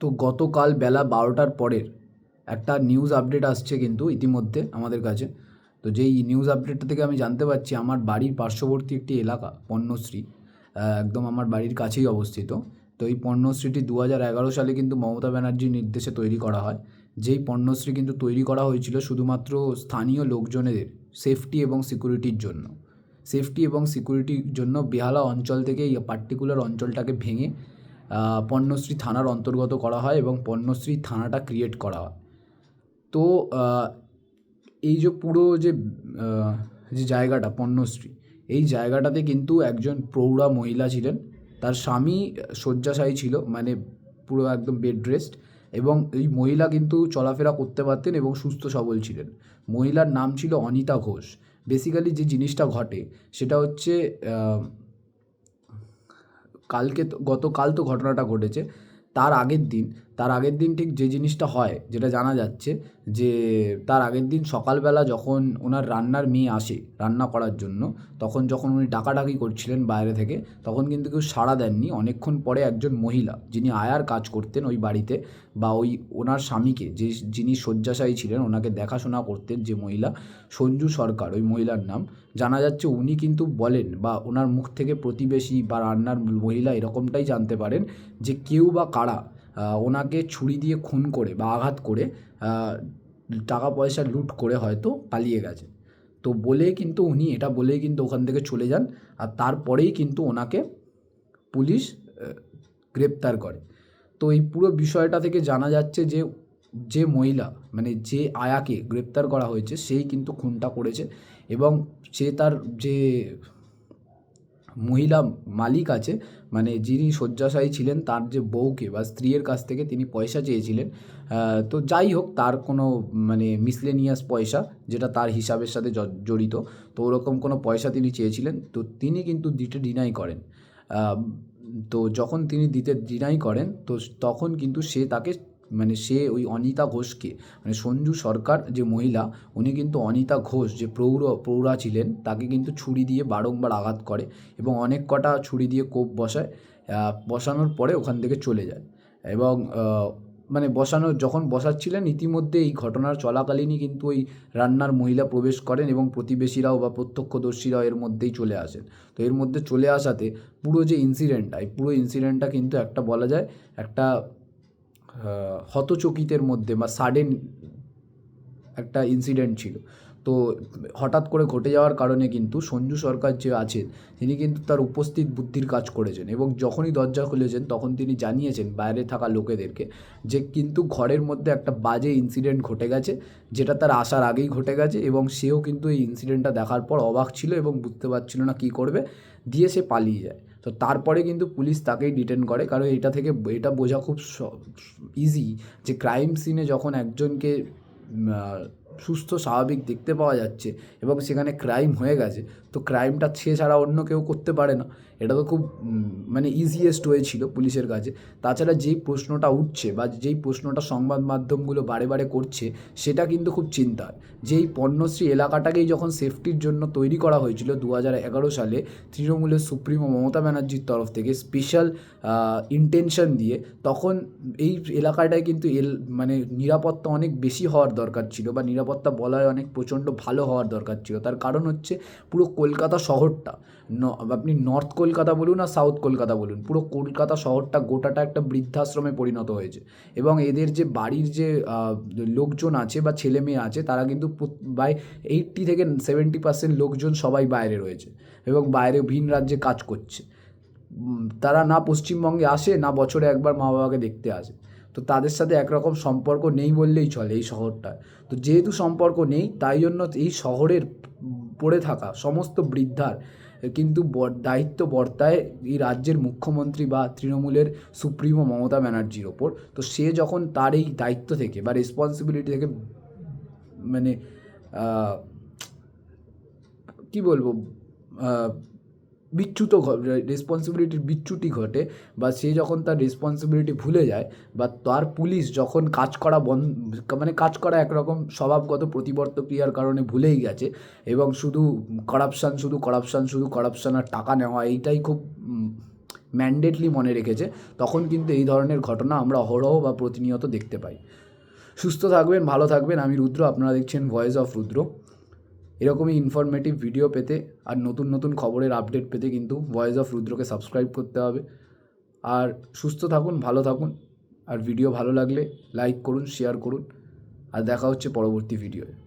তো গতকাল বেলা বারোটার পরের একটা নিউজ আপডেট আসছে কিন্তু ইতিমধ্যে আমাদের কাছে। তো যেই নিউজ আপডেটটা থেকে আমি জানতে পারছি, আমার বাড়ির পার্শ্ববর্তী একটি এলাকা, পণ্যশ্রী একদম আমার বাড়ির কাছেই অবস্থিত। তো এই পণ্যশ্রীটি দু হাজার এগারো সালে কিন্তু মমতা ব্যানার্জির নির্দেশে তৈরি করা হয়। যেই পণ্যশ্রী কিন্তু তৈরি করা হয়েছিল শুধুমাত্র স্থানীয় লোকজনের সেফটি এবং সিকিউরিটির জন্য। সেফটি এবং সিকিউরিটির জন্য বেহালা অঞ্চল থেকে এই পার্টিকুলার অঞ্চলটাকে ভেঙে পণ্যশ্রী থানার অন্তর্গত করা হয় এবং পণ্যশ্রী থানাটা ক্রিয়েট করা হয়। তো এই যে পুরো যে যে জায়গাটা পণ্যশ্রী, এই জায়গাটাতে কিন্তু একজন প্রৌঢ়া মহিলা ছিলেন। তার স্বামী শয্যাশায়ী ছিল মানে পুরো একদম বেড রেস্ট এবং এই মহিলা কিন্তু চলাফেরা করতে পারতেন এবং সুস্থ সবল ছিলেন। মহিলার নাম ছিল অনিতা ঘোষ। বেসিক্যালি যে জিনিসটা ঘটে, সেটা হচ্ছে কালকে তো গতকাল তো ঘটনাটা ঘটেছে তার আগের দিন তার আগের দিন ঠিক যে জিনিসটা হয়, যেটা জানা যাচ্ছে যে তার আগের দিন সকালবেলা যখন ওনার রান্নার মেয়ে আসে রান্না করার জন্য, তখন যখন উনি ডাকাডাকি করছিলেন বাইরে থেকে, তখন কিন্তু কেউ সাড়া দেননি। অনেকক্ষণ পরে একজন মহিলা, যিনি আয়ার কাজ করতেন ওই বাড়িতে বা ওই ওনার স্বামীকে, যে যিনি শয্যাশায়ী ছিলেন, ওনাকে দেখাশোনা করতেন যে মহিলা, সঞ্জু সরকার ওই মহিলার নাম। জানা যাচ্ছে উনি কিন্তু বলেন বা ওনার মুখ থেকে প্রতিবেশী বা রান্নার মহিলা এরকমটাই জানতে পারেন যে কেউ বা কারা ওনাকে ছুরি দিয়ে খুন করে বা আঘাত করে টাকা পয়সা লুট করে হয়তো পালিয়ে গেছে। তো বলে কিন্তু উনি, এটা বলেই কিন্তু ওখান থেকে চলে যান আর তারপরেই কিন্তু ওনাকে পুলিশ গ্রেপ্তার করে। তো এই পুরো বিষয়টা থেকে জানা যাচ্ছে যে যে মহিলা মানে যে আয়াকে গ্রেপ্তার করা হয়েছে, সেই কিন্তু খুনটা করেছে এবং সে তার যে মহিলা মালিক আছে মানে যিনি শয্যাশায়ী ছিলেন তার যে বউকে বা স্ত্রীর কাছ থেকে তিনি পয়সা চেয়েছিলেন তো যাই হোক তার কোনো মানে মিসলেনিয়াস পয়সা যেটা তার হিসাবের সাথে জড়িত, তো ওরকম কোনো পয়সা তিনি চেয়েছিলেন, তো তিনি কিন্তু দিতে ডিনাই করেন। তো যখন তিনি দিতে ডিনাই করেন, তো তখন কিন্তু সে তাকে মানে সে ওই অনিতা ঘোষকে মানে সঞ্জু সরকার যে মহিলা, উনি কিন্তু অনিতা ঘোষ যে প্রৌঢ়, প্রৌঢ়া ছিলেন, তাকে কিন্তু ছুরি দিয়ে বারংবার আঘাত করে এবং অনেক কটা ছুরি দিয়ে কোপ বসায় বসানোর পরে ওখান থেকে চলে যায়। এবং মানে বসানো, যখন বসাচ্ছিলেন, ইতিমধ্যে এই ঘটনার চলাকালীনই কিন্তু ওই রান্নার মহিলা প্রবেশ করেন এবং প্রতিবেশীরাও বা প্রত্যক্ষদর্শীরাও এর মধ্যেই চলে আসেন। তো এর মধ্যে চলে আসাতে পুরো যে ইনসিডেন্টটা এই পুরো ইনসিডেন্টটা কিন্তু একটা বলা যায় একটা হতচকিতের মধ্যে বা সাডেন একটা ইনসিডেন্ট ছিল। তো হঠাৎ করে ঘটে যাওয়ার কারণে কিন্তু সঞ্জু সরকার যে আছেন, তিনি কিন্তু তার উপস্থিত বুদ্ধির কাজ করেছেন এবং যখনই দরজা খুলেছেন তখন তিনি জানিয়েছেন বাইরে থাকা লোকেদেরকে যে কিন্তু ঘরের মধ্যে একটা বাজে ইনসিডেন্ট ঘটে গেছে, যেটা তার আসার আগেই ঘটে গেছে এবং সেও কিন্তু এই ইনসিডেন্টটা দেখার পর অবাক ছিল এবং বুঝতে পারছিল না কী করবে, দিয়ে সে পালিয়ে যায়। তো তারপরে কিন্তু পুলিশ তাকেই ডিটেন করে। কারণ এটা থেকে, এটা বোঝা খুব ইজি যে ক্রাইম সিনে যখন একজনকে সুস্থ, স্বাভাবিক দেখতে পাওয়া যাচ্ছে এবং সেখানে ক্রাইম হয়ে গেছে, তো ক্রাইমটা সে ছাড়া অন্য কেউ করতে পারে না। এটা তো খুব মানে ইজিয়েস্ট ওয়ে ছিল পুলিশের কাছে। তাছাড়া যেই প্রশ্নটা উঠছে বা যেই প্রশ্নটা সংবাদ মাধ্যমগুলো বারে বারে করছে, সেটা কিন্তু খুব চিন্তার। যেই পণ্যশ্রী এলাকাটাকেই যখন সেফটির জন্য তৈরি করা হয়েছিল দু হাজার এগারো সালে, তৃণমূলের সুপ্রিমো মমতা ব্যানার্জির তরফ থেকে স্পেশাল ইন্টেনশন দিয়ে তখন এই এলাকাটায় কিন্তু এল মানে নিরাপত্তা অনেক বেশি হওয়ার দরকার ছিল বা নিরাপত্তা বলয় অনেক প্রচণ্ড ভালো হওয়ার দরকার ছিল। তার কারণ হচ্ছে পুরো কলকাতা শহরটা আপনি নর্থ কলকাতা বলুন আর সাউথ কলকাতা বলুন, পুরো কলকাতা শহরটা গোটাটা একটা বৃদ্ধাশ্রমে পরিণত হয়েছে। এবং এদের যে বাড়ির যে লোকজন আছে বা ছেলে মেয়ে আছে, তারা কিন্তু বাই এইট্টি থেকে সেভেন্টি পার্সেন্ট লোকজন সবাই বাইরে রয়েছে এবং বাইরে ভিন রাজ্যে কাজ করছে। তারা না পশ্চিমবঙ্গে আসে, না বছরে একবার মা বাবাকে দেখতে আসে। তো তাদের সাথে একরকম সম্পর্ক নেই বললেই চলে এই শহরটায়। তো যেহেতু সম্পর্ক নেই, তাই জন্য এই শহরের পড়ে থাকা সমস্ত বৃদ্ধার কিন্তু দায়িত্ব বর্তায় এই রাজ্যের মুখ্যমন্ত্রী বা তৃণমূলের সুপ্রিমো মমতা ব্যানার্জির ওপর। তো সে যখন তার এই দায়িত্ব থেকে বা রেসপন্সিবিলিটি থেকে মানে কি বলব বিচ্যুত রেসপন্সিবিলিটির বিচ্যুতি ঘটে বা সে যখন তার রেসপন্সিবিলিটি ভুলে যায় বা তার পুলিশ যখন কাজ করা বন্ধ মানে কাজ করা একরকম স্বভাবগত প্রতিবর্ত ক্রিয়ার কারণে ভুলেই গেছে এবং শুধু করাপশান শুধু করাপশান শুধু করাপশান আর টাকা নেওয়া এইটাই খুব ম্যান্ডেটলি মনে রেখেছে, তখন কিন্তু এই ধরনের ঘটনা আমরা অহরহ বা প্রতিনিয়ত দেখতে পাই। সুস্থ থাকবেন, ভালো থাকবেন। আমি রুদ্র, আপনারা দেখছেন ভয়েস অফ রুদ্র। এরকমই ইনফরমেটিভ ভিডিও পেতে আর নতুন নতুন খবরের আপডেট পেতে কিন্তু ভয়েস অফ রুদ্রকে সাবস্ক্রাইব করতে হবে। আর সুস্থ থাকুন, ভালো থাকুন। আর ভিডিও ভালো লাগলে লাইক করুন শেয়ার করুন। আর দেখা হচ্ছে পরবর্তী ভিডিওয়ে